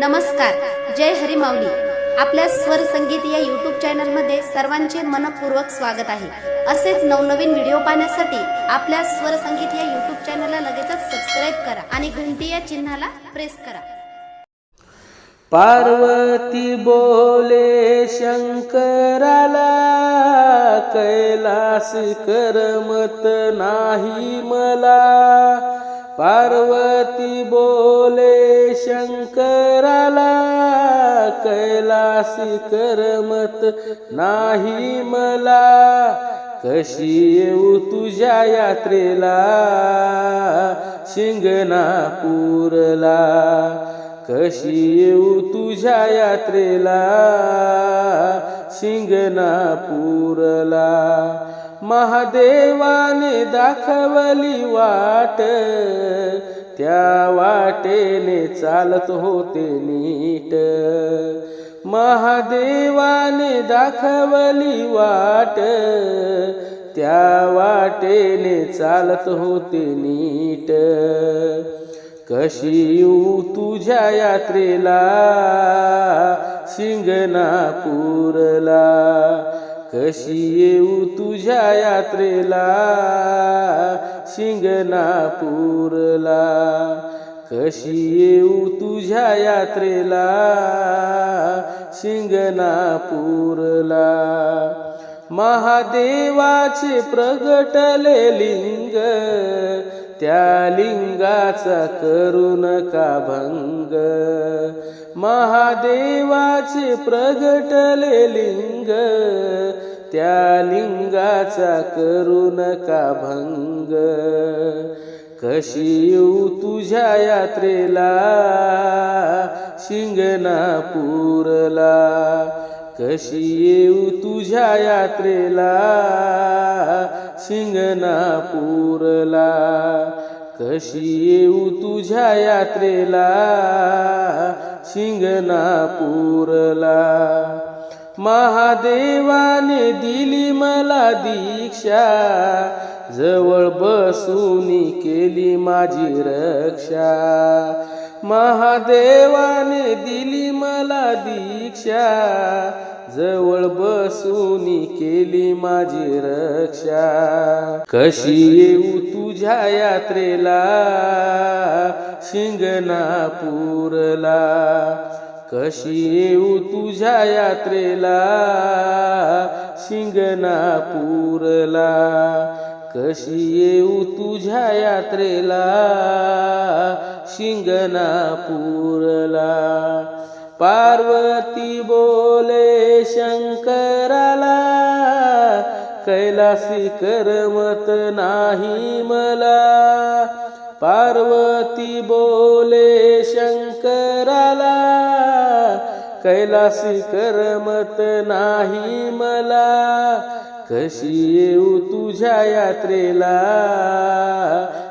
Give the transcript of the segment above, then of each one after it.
नमस्कार जय हरिमाऊली. आपल्या स्वर संगीत या युट्यूब चॅनलमध्ये सर्वांचे मनपूर्वक स्वागत आहे. असेच नवनवीन व्हिडिओ पाहण्यासाठी आपल्या स्वर संगीत या युट्यूब चॅनलला लगेचच सबस्क्राईब करा आणि घंटी या चिन्हाला प्रेस करा. पार्वती बोले शंकराला कैलास करमत नाही मला. पार्वती बोले शंकराला कैलासी करमत नाही मला. कशी येऊ तुझ्या यात्रेला शिंगणापूरला? कशी येऊ तुझ्या यात्रेला शिंगणापूरला? महादेवाने दाखवली वाट. त्या वाटेने चालत होते नीट. महादेवाने दाखवली वाट. त्या वाटेने चालत होते नीट. कशी येऊ तुझ्या यात्रेला शिंगणापूरला? कशी येऊ तुझ्या यात्रेला? शिंगणापूरला. कशी येऊ तुझ्या यात्रेला? शिंगणापूरला. महादेवाचे प्रगटले लिंग त्या लिंगाचा करू नका भंग. महादेवाचे प्रगटले लिंग त्या लिंगाचा करू नका भंग. कशी येऊ तुझ्या यात्रेला शिंगणापूरला? कशी येऊ तुझ्या यात्रेला शिंगणापूरला? कशी येऊ तुझ्या यात्रेला? शिंगणापूरला. महादेवाने दिली मला दीक्षा. जवळ बसूनी केली माझी रक्षा. महादेवाने दिली मला दीक्षा. जवळ बसूनी केली माझी रक्षा. कशी येऊ तुझ्या यात्रेला? शिंगणापूरला. कशी येऊ तुझ्या यात्रेला? शिंगणापूरला. कशी? येऊ तुझ्या यात्रेला? शिंगणापूरला. पार्वती बोले शंकराला कैलासी करमत नाही मला. पार्वती बोले शंकराला कैलासी करमत नाही मला. कशी येऊ तुझ्या यात्रेला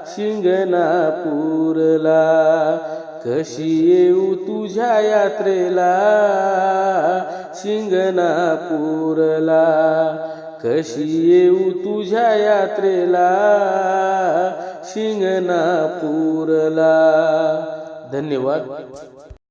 शिंगणापूरला? कशी येऊ तुझ्या यात्रेला? शिंगणापूरला. कशी येऊ तुझ्या यात्रेला? शिंगणापूरला. धन्यवाद.